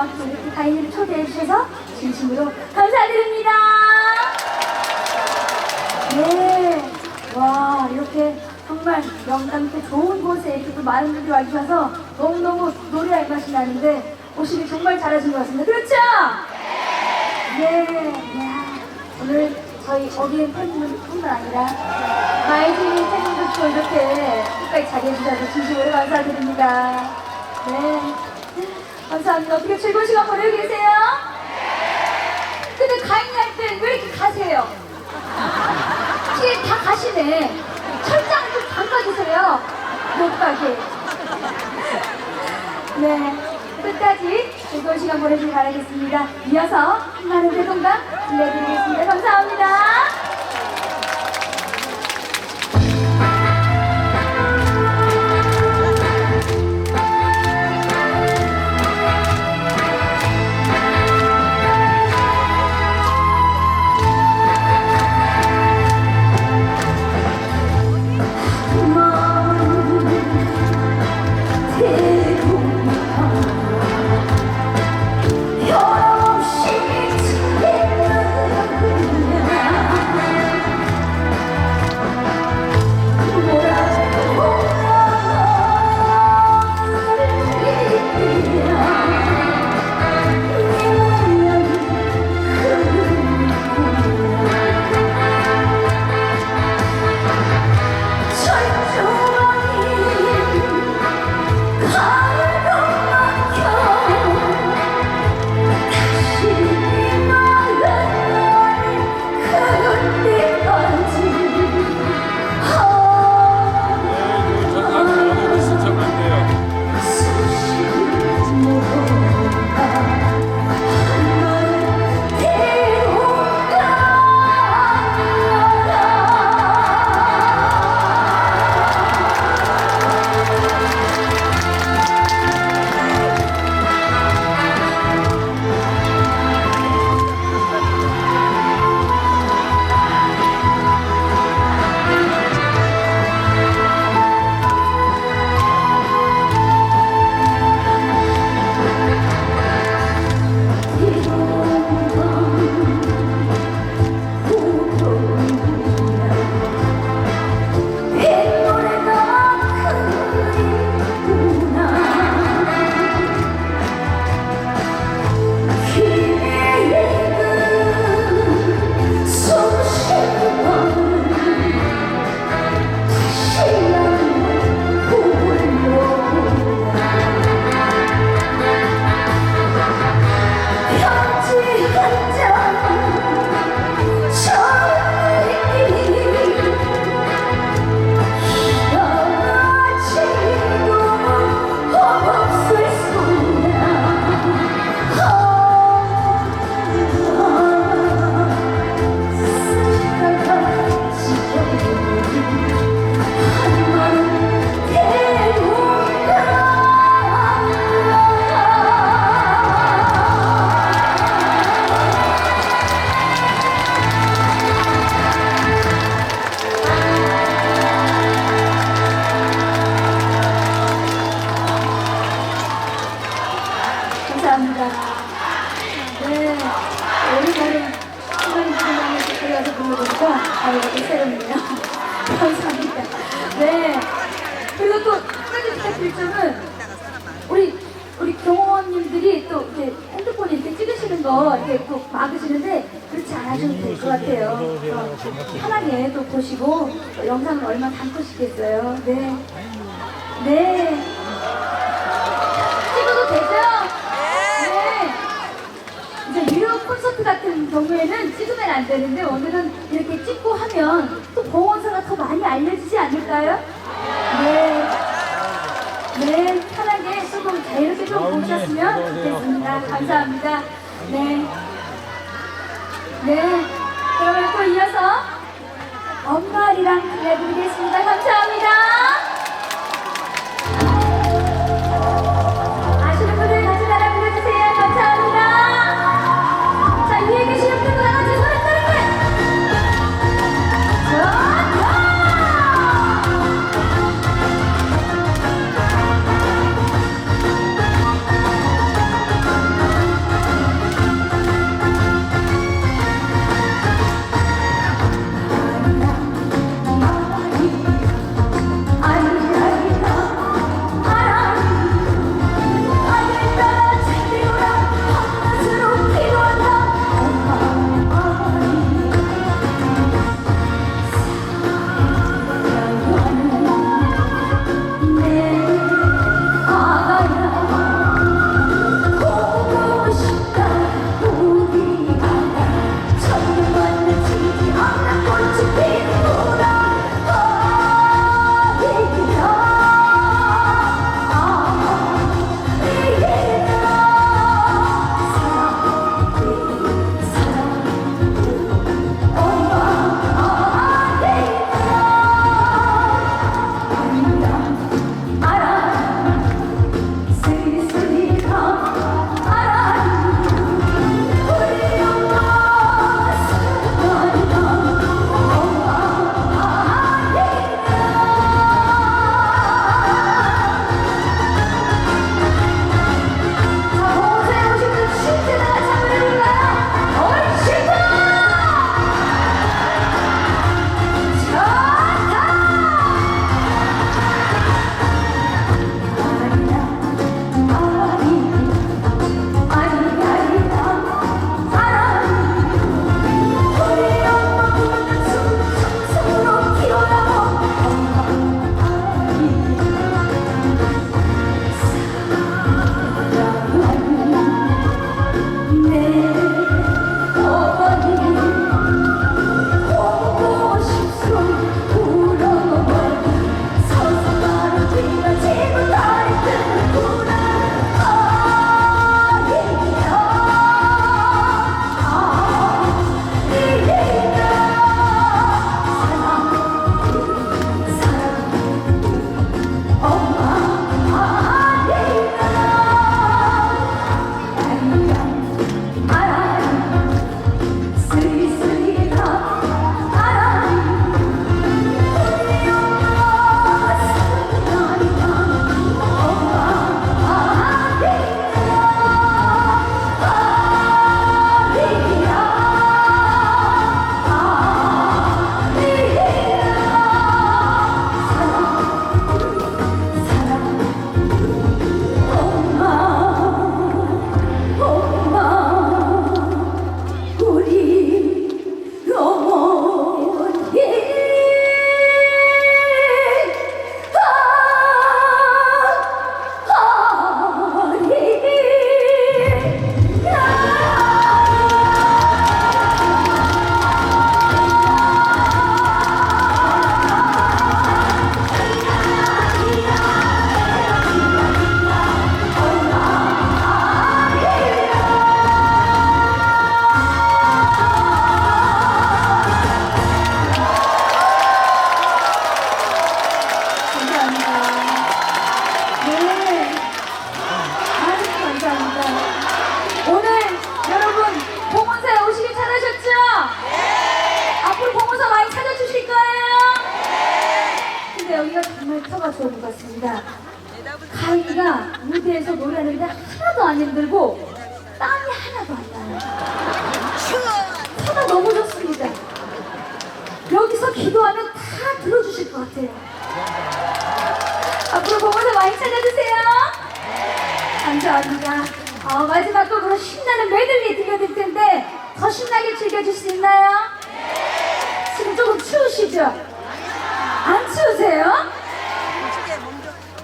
음악회 이렇게 가인이를 초대해 주셔서 진심으로 감사드립니다. 네, 와 이렇게 정말 있게 좋은 곳에 이렇게 또 많은 분들이 와주셔서 너무너무 노래할 맛이 나는데 오시기 정말 잘하신 것 같습니다. 그렇죠? 네, 야, 오늘 저희 어디엔 팬분뿐만 아니라 마이진이 팬분들도 이렇게 끝까지 자리해주셔서 진심으로 감사드립니다. 네, 감사합니다. 어떻게 즐거운 시간 보내고 계세요? 근데 가인이 할때왜 이렇게 가세요? 뒤에 다 가시네. 철장 좀 잠가주세요. 못 가게. 네. 끝까지 즐거운 시간 보내시길 바라겠습니다. 이어서 많은 대동강 들려드리겠습니다. 감사합니다. 네. 네. 찍어도 되죠? 네. 네. 이제 유료 콘서트 같은 경우에는 찍으면 안 되는데 오늘은 이렇게 찍고 하면 또 보원사가 더 많이 알려지지 않을까요? 네. 네. 편하게 조금 자유롭게 좀 보셨으면 좋겠습니다. 아, 감사합니다. 네. 네. 그러면 또 이어서 엄마리랑 들려드리겠습니다. 감사합니다. 것 같습니다. 가인이가 무대에서 노래하는데 하나도 안 힘들고 땀이 하나도 안 나요. 터가 너무 좋습니다. 여기서 기도하면 다 들어주실 것 같아요. 앞으로 보면서 많이 찾아주세요. 감사합니다. 어, 마지막 곡으로 신나는 메들리 들려드릴 텐데 더 신나게 즐겨줄 수 있나요? 지금 조금 추우시죠? 안 추우세요?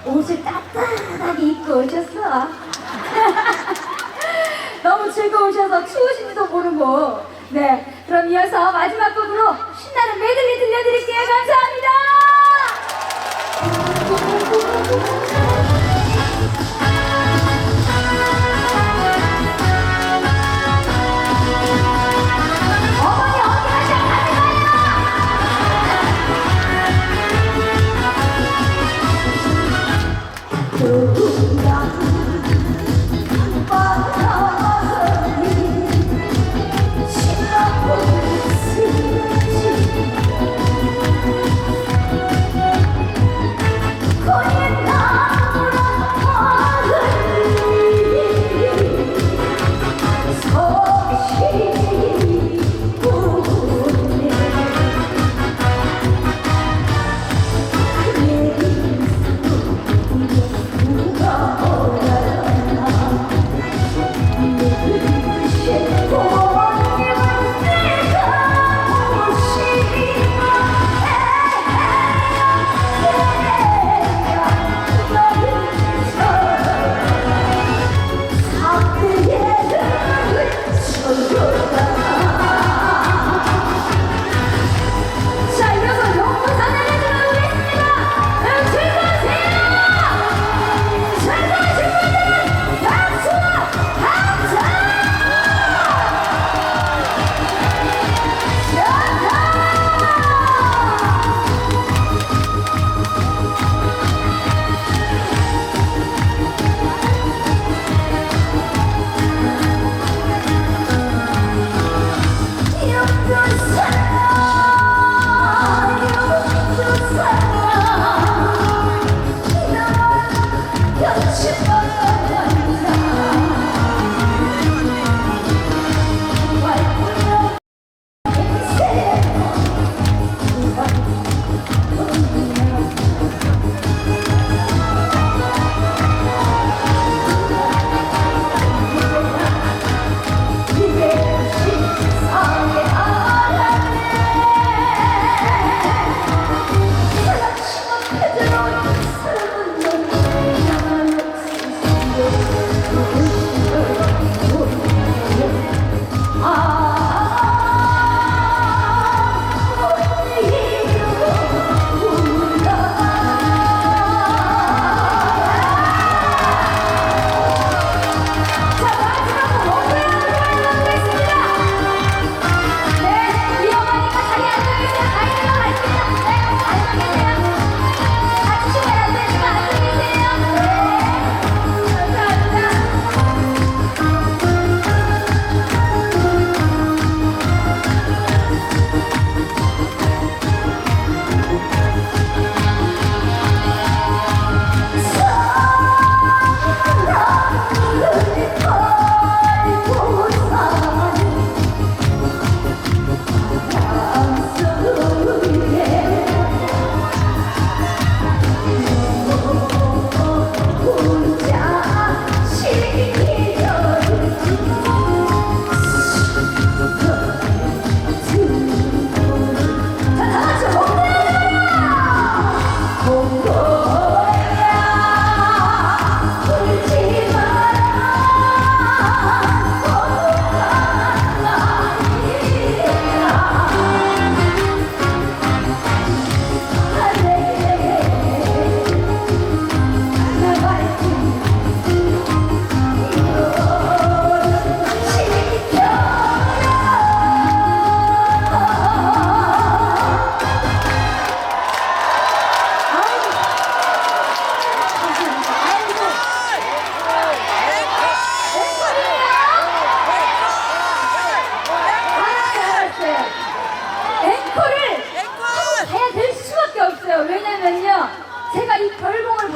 옷을 따뜻하게 입고 오셨어. 너무 즐거우셔서 추우신지도 모르고. 네, 그럼 이어서 마지막 곡으로 신나는 메들리 들려드릴게요. 감사합니다.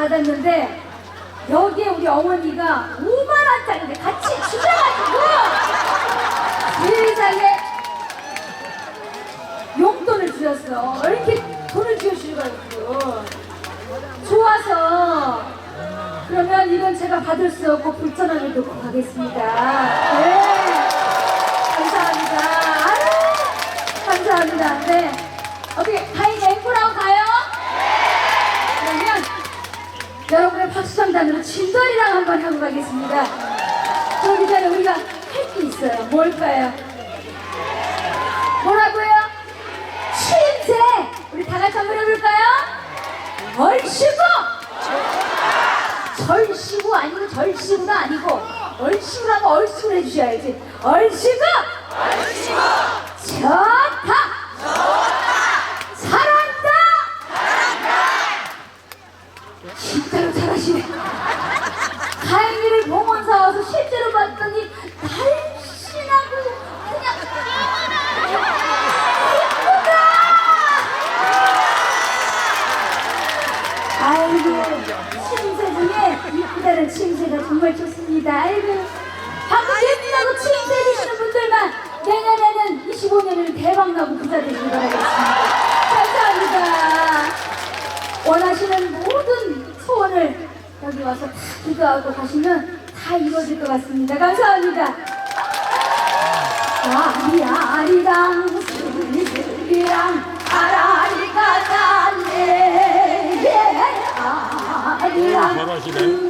받았는데 여기에 우리 어머니가 5만 원짜리인데 같이 주셔가지고 세상에 용돈을 주셨어. 왜 이렇게 돈을 주셔가지고 좋아서 그러면 이건 제가 받을 수 없고 불편함을 놓고 가겠습니다. 네. 감사합니다. 아유, 감사합니다. 네. 어떻게 상담으로 진단이랑 한번 하고 가겠습니다. 저기 전에 우리가 할 게 있어요. 뭘까요? 뭐라고요? 침새! 우리 다 같이 한번 해볼까요? 얼씨구! 절씨구 아니고 절씨구가 아니고 얼씨구라고 얼씨구 해주셔야지. 얼씨구! 얼씨구! 좋습니다. 아이고 방금 예민하고 칭찬해주시는 분들만 내년에는 25년을 대박나고 그 부자 되시기 바라겠습니다. 감사합니다. 원하시는 모든 소원을 여기 와서 다 기도하고 가시면 다 이루어질 것 같습니다. 감사합니다. 아, 아리아리랑 아, 수리랑 아라리가 달래 예, 아리랑 네,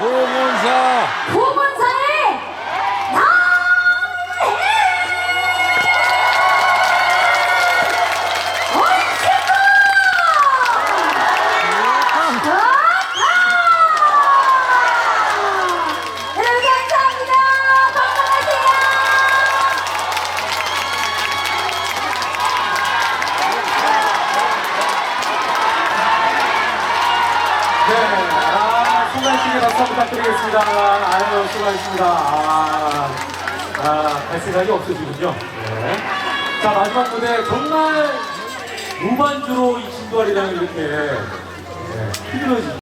不闷骚